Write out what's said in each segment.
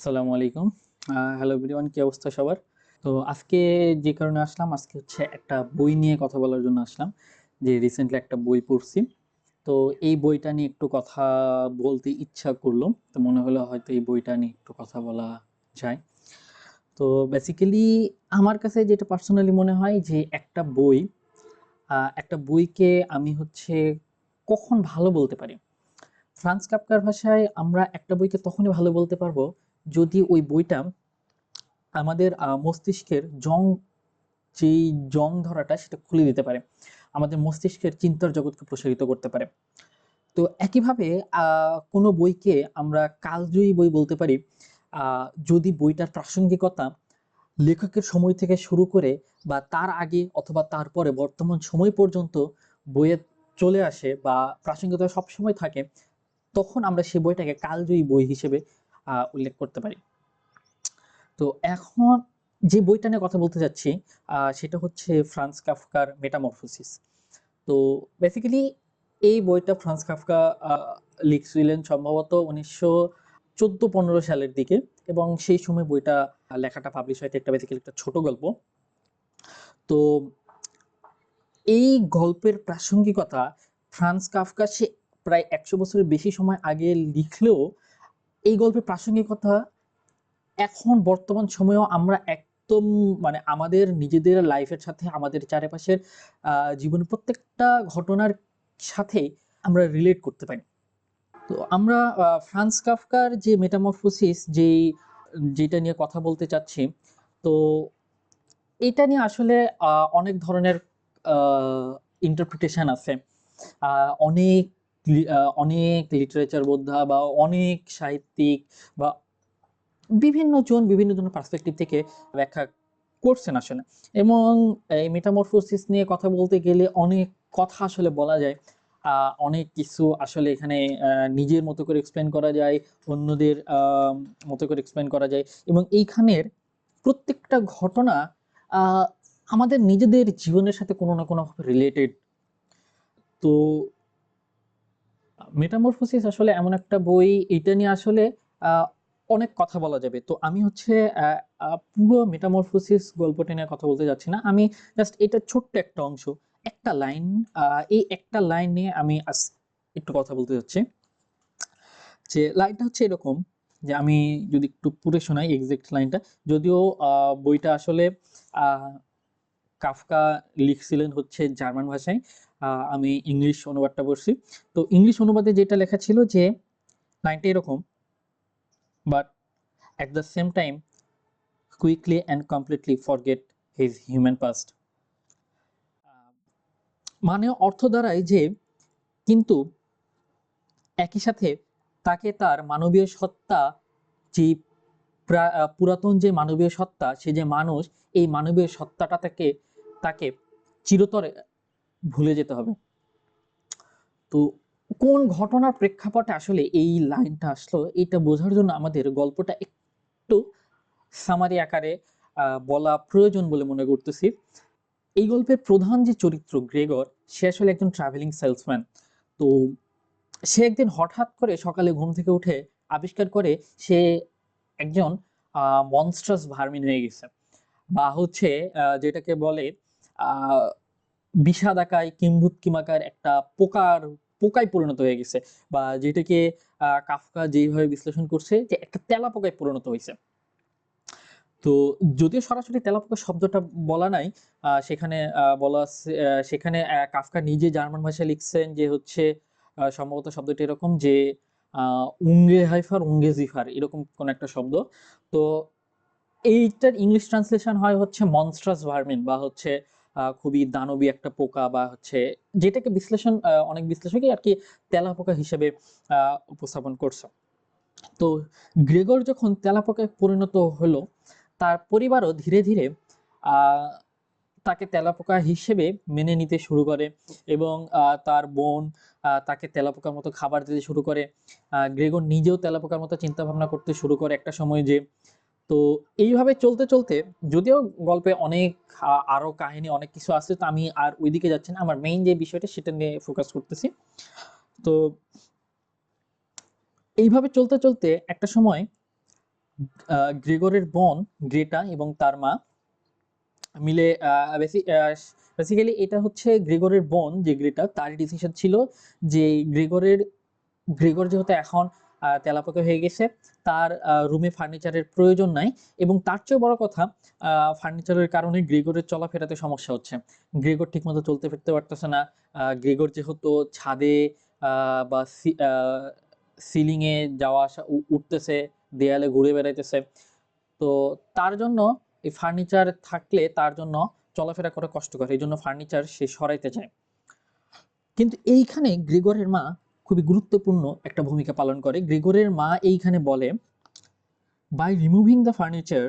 আসসালামু আলাইকুম। Hello everyone কি অবস্থা সবার? তো আজকে যে কারণে আসলাম, আজকে হচ্ছে একটা বই নিয়ে কথা বলার জন্য আসলাম, যে রিসেন্টলি একটা বই পড়ছি। তো এই বইটা নিয়ে একটু কথা বলতে ইচ্ছা করল, তো মনে হলো হয়তো এই বইটা নিয়ে একটু কথা বলা যায়। তো বেসিক্যালি আমার কাছে যেটা পার্সোনালি মনে হয় যে একটা বই একটা বইকে আমি হচ্ছে কখন ভালো বলতে পারি? ফ্রান্স কাফকার ভাষায় আমরা একটা বইকে তখনই ভালো বলতে পারব যদি ওই বইটা আমাদের মস্তিষ্কের জং, যেই জং ধরাটা সেটা খুলে দিতে পারে, আমাদের মস্তিষ্কের চিন্তার জগৎকে প্রসারিত করতে পারে। তো একইভাবে কোনো বইকে আমরা কালজয়ী বই বলতে পারি। যদি বইটার প্রাসঙ্গিকতা লেখকের সময় থেকে শুরু করে বা তার আগে অথবা তারপরে বর্তমান সময় পর্যন্ত বইয়ে চলে আসে বা প্রাসঙ্গিকতা সবসময় থাকে, তখন আমরা সেই বইটাকে কালজয়ী বই হিসেবে উল্লেখ করতে পারি। তো এখন যে বইটা নিয়ে কথা বলতে যাচ্ছি সেটা হচ্ছে ফ্রান্স কাফকার মেটামরফোসিস। তো বেসিক্যালি এই বইটা ফ্রান্স কাফকা লিখছিলেন সম্ভবত উনিশশো চোদ্দ পনেরো সালের দিকে এবং সেই সময় বইটা লেখাটা পাবলিশ হয়েছে একটা বেসিক্যালি একটা ছোট গল্প। তো এই গল্পের প্রাসঙ্গিকতা ফ্রান্স কাফকা সে প্রায় একশো বছরের বেশি সময় আগে লিখলেও এই গল্পের প্রাসঙ্গিকতা এখন বর্তমান সময়েও আমরা একদম মানে আমাদের নিজেদের লাইফের সাথে, আমাদের চারিপাশের জীবনের প্রত্যেকটা ঘটনার সাথে আমরা রিলেট করতে পারি। তো আমরা ফ্রান্স কাফকার যে মেটামরফোসিস যেই, যেটা নিয়ে কথা বলতে চাচ্ছি, তো এটা নিয়ে আসলে অনেক ধরনের ইন্টারপ্রিটেশন আছে। অনেক অনেক লিটারেচার বোদ্ধা বা অনেক সাহিত্যিক বা বিভিন্ন জন বিভিন্ন জনের পার্সপেক্টিভ থেকে ব্যাখ্যা করছেন আসলে। এবং এই মেটামরফোসিস নিয়ে কথা বলতে গেলে অনেক কথা আসলে বলা যায়। অনেক কিছু আসলে এখানে নিজের মতো করে এক্সপ্লেন করা যায়, অন্যদের মতো করে এক্সপ্লেন করা যায়। এবং এইখানের প্রত্যেকটা ঘটনা আমাদের নিজেদের জীবনের সাথে কোনো না কোনো রিলেটেড তো মেটামরফোসিস আসলে এমন একটা বই, এটা নিয়ে আসলে অনেক কথা বলা যাবে। তো আমি হচ্ছে পুরো মেটামরফোসিস গল্পটা নিয়ে কথা বলতে যাচ্ছি না। আমি জাস্ট এটা ছোট্ট একটা অংশ, একটা লাইন এই একটা লাইন নিয়ে আমি একটু কথা বলতে যাচ্ছি। যে লাইনটা হচ্ছে এরকম, যে আমি যদি একটু পড়ে শোনাই এক্সাক্ট লাইনটা, যদিও বইটা আসলে কাফকা লিখছিলেন হচ্ছে জার্মান ভাষায় আমি ইংলিশ অনুবাদটা পড়ছি। তো ইংলিশ অনুবাদে যেটা লেখা ছিল যে, লাইনটা এরকম but at the same time, quickly and completely forget his human past. মানে অর্থ দাঁড়ায় যে, কিন্তু একই সাথে তাকে তার মানবীয় সত্তা, যে পুরাতন যে মানবীয় সত্তা, সে যে মানুষ, এই মানবীয় সত্তাটা তাকে তাকে চিরতরে ভুলে যেতে হবে। তো কোন ঘটনার প্রেক্ষাপটে আসলে এই লাইনটা আসলো, এটা বোঝার জন্য আমাদের গল্পটা একটু সামারি আকারে বলা প্রয়োজন বলে মনে করতেছি। এই গল্পের প্রধান যে চরিত্র গ্রেগর, সে আসলে একজন ট্রাভেলিং সেলসম্যান তো সে একদিন হঠাৎ করে সকালে ঘুম থেকে উঠে আবিষ্কার করে সে একজন মনস্ট্রাস ভার্মিন হয়ে গেছে। বা হচ্ছে যেটাকে বলে বিষাদাকায়, কিম্ভূতকিমাকার একটা পোকার, পোকায় পরিণত হয়ে গেছে বা যেটাকে কাফকা যেইভাবে বিশ্লেষণ করছে যে একটা তেলা পোকায় পরিণত হয়েছে। তো যদিও সরাসরি তেলাপোকা শব্দটা বলা নাই সেখানে বলা সেখানে কাফকা নিজে জার্মান ভাষায় লিখছেন যে হচ্ছে সম্ভবত শব্দটি এরকম যে উঙ্গে হাইফার, উঙ্গে জিফার এরকম কোন একটা শব্দ। তো এইটার ইংলিশ ট্রান্সলেশন হয় হচ্ছে মনস্ট্রাস ভার্মিন বা হচ্ছে খুবই দানবী একটা পোকা বা হচ্ছে যেটাকে বিশ্লেষণ অনেক বিশ্লেষকই আর কি তেলাপোকা হিসেবে উপস্থাপন করছে। তো গ্রেগর যখন তেলাপোকায় পরিণত হলো, তার পরিবারও ধীরে ধীরে তাকে তেলাপোকা হিসেবে মেনে নিতে শুরু করে এবং তার বোন তাকে তেলাপোকার মতো খাবার দিতে শুরু করে। গ্রেগর নিজেও তেলাপোকার মতো চিন্তা ভাবনা করতে শুরু করে একটা সময় যে তো এইভাবে চলতে চলতে যদিও গল্পে অনেক আরও কাহিনী, অনেক কিছু আছে, তো আমি আর ওইদিকে যাচ্ছি না। আমার মেইন যে বিষয়টা সেটা নিয়ে ফোকাস করতেছি। তো এইভাবে চলতে চলতে একটা সময় গ্রেগরের বোন গ্রেটা এবং তার মা মিলে বেসিক্যালি এটা হচ্ছে গ্রেগরের বোন যে গ্রেটা তার ডিসিশন ছিল যে গ্রেগরের, গ্রেগর যেহেতু এখন তেলাপোকা হয়ে গেছে। তার রুমে ফার্নিচারের প্রয়োজন নাই এবং তার চেয়ে বড় কথা ফার্নিচারের কারণে গ্রেগরের চলাফেরাতে সমস্যা হচ্ছে। গ্রেগর ঠিকমতো চলতে ফিরতে পারতেছে না। গ্রেগর যেহেতু ছাদে বা সিলিংয়ে যাওয়া আসা উঠতেছে, দেয়ালে ঘুরে বেড়াইতেছে। তো তার জন্য এই ফার্নিচার থাকলে তার জন্য চলাফেরা করা কষ্টকর। এই জন্য ফার্নিচার সে সরাইতে চায়। কিন্তু এইখানে গ্রেগরের মা খুবই গুরুত্বপূর্ণ একটা ভূমিকা পালন করে। গ্রেগরের মা এইখানে বলে by removing the furniture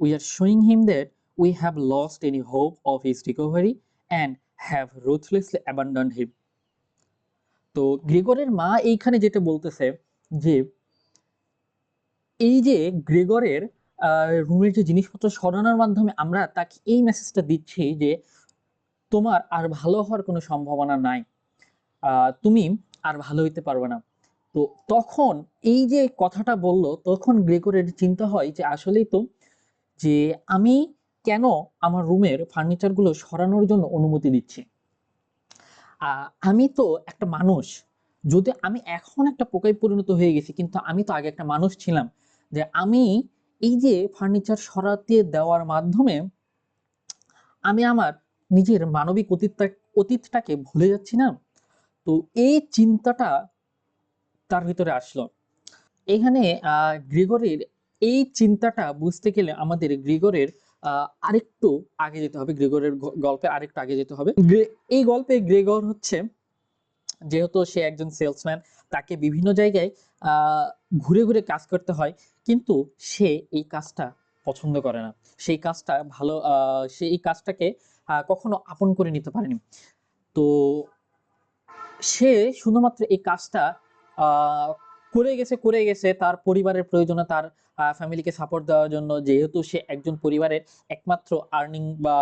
we are showing him that we have lost any hope of his recovery and have ruthlessly abandon him তো গ্রেগরের মা এইখানে যেটা বলতেছে যে, এই যে গ্রেগরের রুমের যে জিনিসপত্র সরানোর মাধ্যমে আমরা তাকে এই মেসেজটা দিচ্ছি যে, তোমার আর ভালো হওয়ার কোনো সম্ভাবনা নাই। তুমি আর ভালো হইতে পারবে না। তো তখন এই যে কথাটা বলল, তখন গ্রেগরের চিন্তা হয় যে আসলেই তো যে আমি কেন আমার রুমের ফার্নিচারগুলো সরানোর জন্য অনুমতি দিচ্ছি? আমি তো একটা মানুষ। যদি আমি এখন একটা পোকায় পরিণত হয়ে গেছি, কিন্তু আমি তো আগে একটা মানুষ ছিলাম, যে আমি এই যে ফার্নিচার সরাতে দেওয়ার মাধ্যমে আমি আমার নিজের মানবিক অতীতটা, অতীতটাকে ভুলে যাচ্ছি না? তো এই চিন্তাটা তার ভিতরে আসলো। এখানে গ্রিগরের এই চিন্তাটা বুঝতে গেলে আমাদের গ্রিগরের আরেকটু আগে যেতে হবে, গ্রেগরের গল্পে আরেকটু আগে যেতে হবে। এই গল্পে গ্রেগর হচ্ছে, যেহেতু সে একজন সেলসম্যান, তাকে বিভিন্ন জায়গায় ঘুরে ঘুরে কাজ করতে হয়, কিন্তু সে এই কাজটা পছন্দ করে না। সেই কাজটা ভালো সে এই কাজটাকে কখনো আপন করে নিতে পারেনি। তো সে শুধুমাত্র এই কাজটা করে গেছে করে গেছে তার পরিবারের প্রয়োজনে তার ফ্যামিলিকে সাপোর্ট দেওয়ার জন্য। যেহেতু সে একজন পরিবারের একমাত্র আর্নিং বা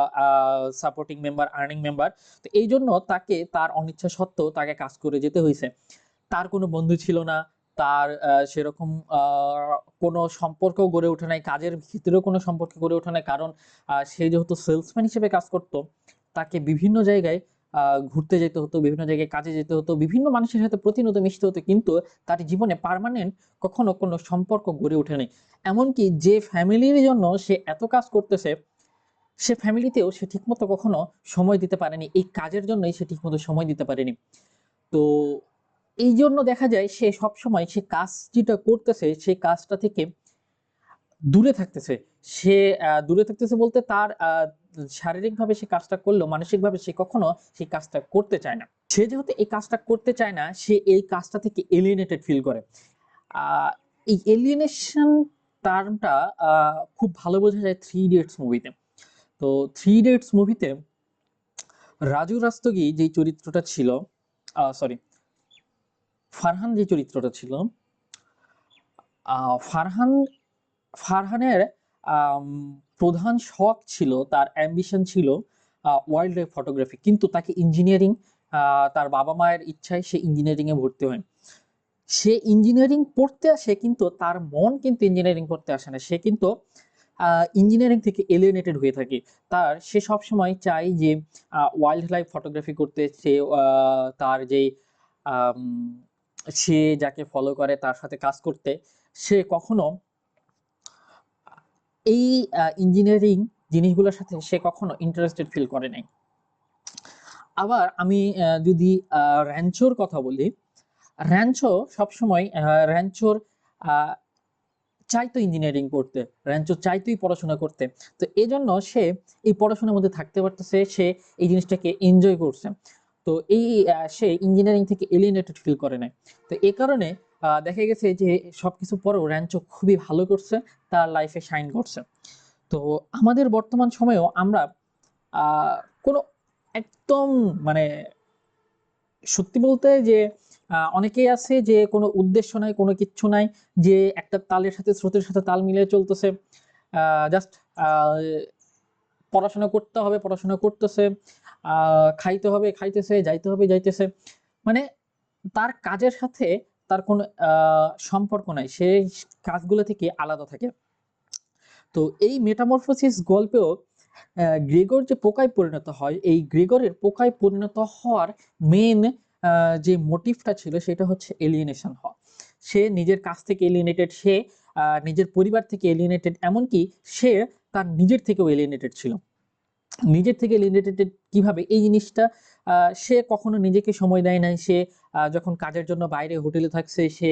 সাপোর্টিং মেম্বার আর্নিং মেম্বার তো এই জন্য তাকে তার অনিচ্ছা সত্ত্বেও তাকে কাজ করে যেতে হয়েছে। তার কোনো বন্ধু ছিল না, তার সেরকম কোনো সম্পর্ক গড়ে ওঠে নাই, কাজের ভিতরেও কোনো সম্পর্ক গড়ে ওঠে নাই, কারণ সে যেহেতু সেলসম্যান হিসেবে কাজ করতো, তাকে বিভিন্ন জায়গায় ঘুরতে যেতে হতো, বিভিন্ন জায়গায় কাজে যেতে হতো, বিভিন্ন মানুষের সাথে প্রতিনিয়ত মিশতে হতো, কিন্তু তার জীবনে পার্মানেন্ট কখনো কোনো সম্পর্ক গড়ে ওঠেনি এমনকি যে ফ্যামিলির জন্য সে এত কাজ করতেছে, সে ফ্যামিলিতেও সে ঠিকমতো কখনো সময় দিতে পারেনি, এই কাজের জন্যই সে ঠিকমতো সময় দিতে পারেনি। তো এই জন্য দেখা যায় সে সব সময় সে কাজ যেটা করতেছে সেই কাজটা থেকে দূরে থাকতেছে। সে দূরে থাকতেছে বলতে তার শারীরিকভাবে সে কাজটা করলেও, মানসিকভাবে সে কখনো সেই কাজটা করতে চায় না। সে যেহেতু এই কাজটা করতে চায় না, সে এই কাজটা থেকে এলিয়েনেটেড ফিল করে। এই এলিয়েনেশন টার্মটা খুব ভালো বোঝা যায় থ্রি ইডিয়টস মুভিতে তো। থ্রি ইডিয়টস মুভিতে রাজু রাস্তগি যে চরিত্রটা ছিল সরি ফারহান যে চরিত্রটা ছিল ফারহান, ফারহানের প্রধান শখ ছিল, তার অ্যাম্বিশন ছিল ওয়াইল্ড লাইফ ফটোগ্রাফি কিন্তু তাকে ইঞ্জিনিয়ারিং তার বাবা মায়ের ইচ্ছায় সে ইঞ্জিনিয়ারিং এ ভর্তি হয়। সে ইঞ্জিনিয়ারিং পড়তে আসে, কিন্তু তার মন কিন্তু ইঞ্জিনিয়ারিং পড়তে আসে না। সে কিন্তু ইঞ্জিনিয়ারিং থেকে এলিয়েনেটেড হয়ে থাকে। তার, সে সব সময় চায় যে ওয়াইল্ড লাইফ ফটোগ্রাফি করতে সে তার যে সে যাকে ফলো করে, তার সাথে কাজ করতে, সে কখনো এই ইঞ্জিনিয়ারিং জিনিসগুলোর সাথে সে কখনো ইন্টারেস্টেড ফিল করে নাই। আবার আমি যদি র্যাঞ্চোর কথা বলি র্যাঞ্চো সবসময় র্যাঞ্চোর চাইতো ইঞ্জিনিয়ারিং করতে র্যাঞ্চো চাইতোই পড়াশোনা করতে। তো এই জন্য সে এই পড়াশোনার মধ্যে থাকতে পারতেছে, সে এই জিনিসটাকে এনজয় করছে। তো এই সে ইঞ্জিনিয়ারিং থেকে এলিয়েনেটেড ফিল করে নাই। তো এই কারণে দেখা গেছে যে সবকিছু পরেও র্যাঞ্চো খুবই ভালো করছে, তার লাইফে শাইন করছে। তো আমাদের বর্তমান সময়েও আমরা কোনো একদম মানে সত্যি বলতে যে অনেকেই আছে যে কোনো উদ্দেশ্য নাই, কোনো কিচ্ছু নাই, যে একটা তালের সাথে, স্রোতের সাথে তাল মিলিয়ে চলতেছে। জাস্ট পড়াশোনা করতে হবে, পড়াশোনা করতেছে খাইতে হবে, খাইতেছে, যাইতে হবে, যাইতেছে। মানে তার কাজের সাথে তার কোনো সম্পর্ক নাই। সে কাজগুলো থেকে আলাদা থাকে। তো এই মেটামরফোসিস গল্পেও গ্রেগর যে পোকায় পরিণত হয়, এই গ্রেগরের পোকায় পরিণত হওয়ার মেন যে মোটিভটা ছিল সেটা হচ্ছে এলিয়েনেশন হওয়া। সে নিজের কাছ থেকে এলিয়েনেটেড সে নিজের পরিবার থেকে এলিয়েনেটেড এমনকি সে তার নিজের থেকেও এলিয়েনেটেড ছিল। নিজের থেকে এলিয়েনেটেড কীভাবে এই জিনিসটা সে কখনো নিজেকে সময় দেয় নাই, সে যখন কাজের জন্য বাইরে হোটেলে থাকছে, সে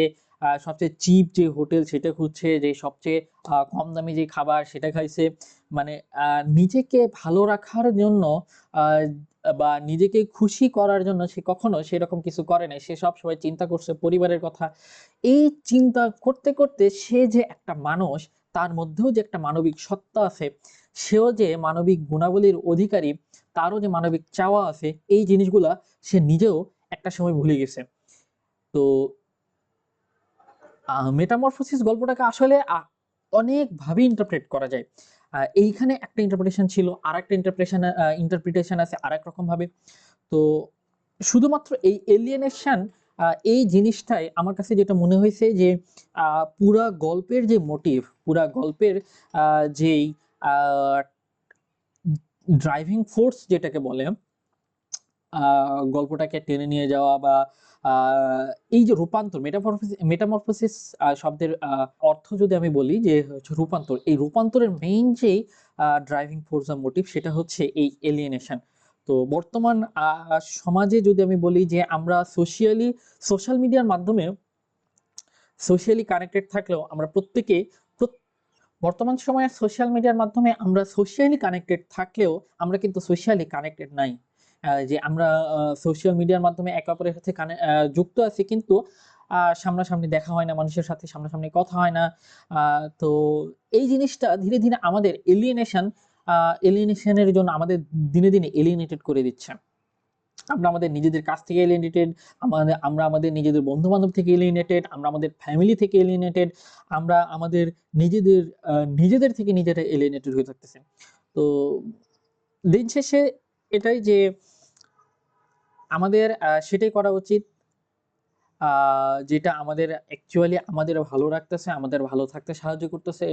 সবচেয়ে চিপ যে হোটেল সেটা খুঁজছে, যে সবচেয়ে কম দামি যে খাবার সেটা খাইছে মানে নিজেকে ভালো রাখার জন্য বা নিজেকে খুশি করার জন্য সে কখনো সেরকম কিছু করে নাই, সে সব সময় চিন্তা করছে পরিবারের কথা। এই চিন্তা করতে করতে সে যে একটা মানুষ, তার মধ্যেও যে একটা মানবিক সত্তা আছে সেও যে মানবিক গুণাবলীর অধিকারী, তারও যে মানবিক চাওয়া আছে, এই জিনিসগুলা সে নিজেও একটা সময় ভুলে গেছে। তো মেটামরফোসিস গল্পটাকে আসলে অনেকভাবে ইন্টারপ্রেট করা যায়। এইখানে একটা ইন্টারপ্রিটেশন ছিল আর একটা ইন্টারপ্রেশন ইন্টারপ্রিটেশন আছে আর এক রকম ভাবে। তো, শুধুমাত্র এই এলিয়েনেশন এই জিনিসটাই আমার কাছে যেটা মনে হয়েছে যে পুরা গল্পের যে মোটিভ পুরা গল্পের যেই ড্রাইভিং ফোর্স যেটাকে বলে গল্পটাকে টেনে নিয়ে যাওয়া বা এই যে রূপান্তর মেটামরফোসিস মেটামরফোসিস শব্দের অর্থ যদি আমি বলি যে হচ্ছে রূপান্তর, এই রূপান্তরের মেইন যে ড্রাইভিং ফোর্স বা মোটিভ সেটা হচ্ছে এই এলিয়েনেশন তো বর্তমান সমাজে যদি আমি বলি যে আমরা সোশিয়ালি সোশ্যাল মিডিয়ার মাধ্যমে সোশিয়ালি কানেক্টেড থাকলেও আমরা প্রত্যেকে প্রত- বর্তমান সময়ে সোশ্যাল মিডিয়ার মাধ্যমে আমরা সোশিয়ালি কানেক্টেড থাকলেও আমরা কিন্তু সোশ্যালি কানেক্টেড নাই। যে আমরা সোশ্যাল মিডিয়ার মাধ্যমে একে অপরের সাথে যুক্ত আছি কিন্তু সামনাসামনি দেখা হয় না, মানুষের সাথে সামনাসামনি কথা হয় না। তো এই জিনিসটা ধীরে ধীরে আমাদের এলিয়েনেশন এলিয়েনেশনের জন্য আমাদের দিনে দিনে এলিয়েনেটেড করে দিচ্ছে। আমরা আমাদের নিজেদের কাছ থেকে এলিয়েনেটেড আমাদের, আমরা আমাদের নিজেদের বন্ধু বান্ধব থেকে এলিনেটেড আমরা আমাদের ফ্যামিলি থেকে এলিনেটেড আমরা আমাদের নিজেদের নিজেদের থেকে নিজেরা এলিনেটেড হয়ে থাকতেছে। তো দিন শেষে এটাই যে আমাদের সেটাই করা উচিত। যেটা আমাদের অ্যাকচুয়ালি আমাদের ভালো রাখতেছে, আমাদের ভালো থাকতে সাহায্য করতেছে।